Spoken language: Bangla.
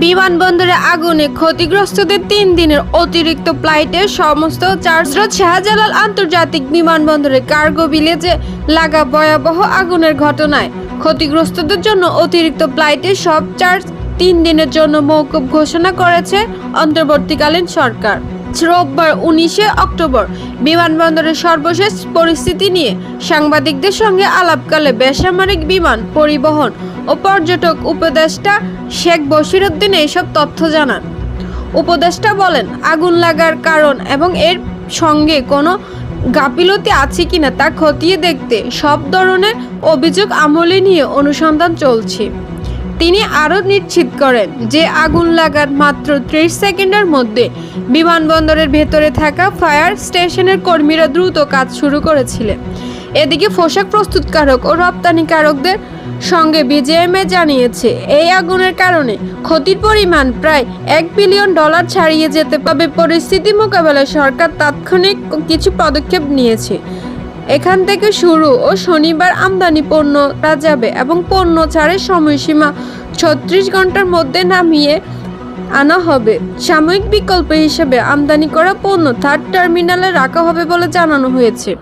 বিমানবন্দরে আগুনে ক্ষতিগ্রস্তদের তিন দিনের অতিরিক্ত ফ্লাইটে সমস্ত চার্জরত শাহজালাল আন্তর্জাতিক বিমানবন্দরে কার্গো ভিলেজে লাগা ভয়াবহ আগুনের ঘটনায় ক্ষতিগ্রস্তদের জন্য অতিরিক্ত ফ্লাইটে সব চার্জ তিন দিনের জন্য মৌকুব ঘোষণা করেছে অন্তর্বর্তীকালীন সরকার। রোববার উনিশে অক্টোবর বিমানবন্দরের সর্বশেষ পরিস্থিতি নিয়ে সাংবাদিকদের সঙ্গে আলাপকালে বেসামরিক বিমান পরিবহন ও পর্যটক উপদেষ্টা শেখ বশিরউদ্দিন এইসব তথ্য জানান। উপদেষ্টা বলেন, আগুন লাগার কারণ এবং এর সঙ্গে কোনো গাফিলতি আছে কিনা তা খতিয়ে দেখতে সব ধরনের অভিযোগ আমলে নিয়ে অনুসন্ধান চলছে। তিনি আরও নিশ্চিত করেন যে আগুন লাগার মাত্র ত্রিশ সেকেন্ডের মধ্যে বিমানবন্দরের ভেতরে থাকা ফায়ার স্টেশনের কর্মীরা দ্রুত কাজ শুরু করেছিলেন। এদিকে পোশাক প্রস্তুতকারক ও রপ্তানিকারকদের সঙ্গে বিজেএমএ জানিয়েছে, এই আগুনের কারণে ক্ষতির পরিমাণ প্রায় এক বিলিয়ন ডলার ছাড়িয়ে যেতে পারে পরিস্থিতি মোকাবেলায় সরকার তাৎক্ষণিক কিছু পদক্ষেপ নিয়েছে। এখান থেকে শুরু ও শনিবার আমদানি পণ্য পণ্যরা যাবে এবং পণ্য ছাড়ের সময়সীমা ছত্রিশ ঘণ্টার মধ্যে নামিয়ে আনা হবে। সাময়িক বিকল্প হিসেবে আমদানি করা পণ্য থার্ড টার্মিনালে রাখা হবে বলে জানানো হয়েছে।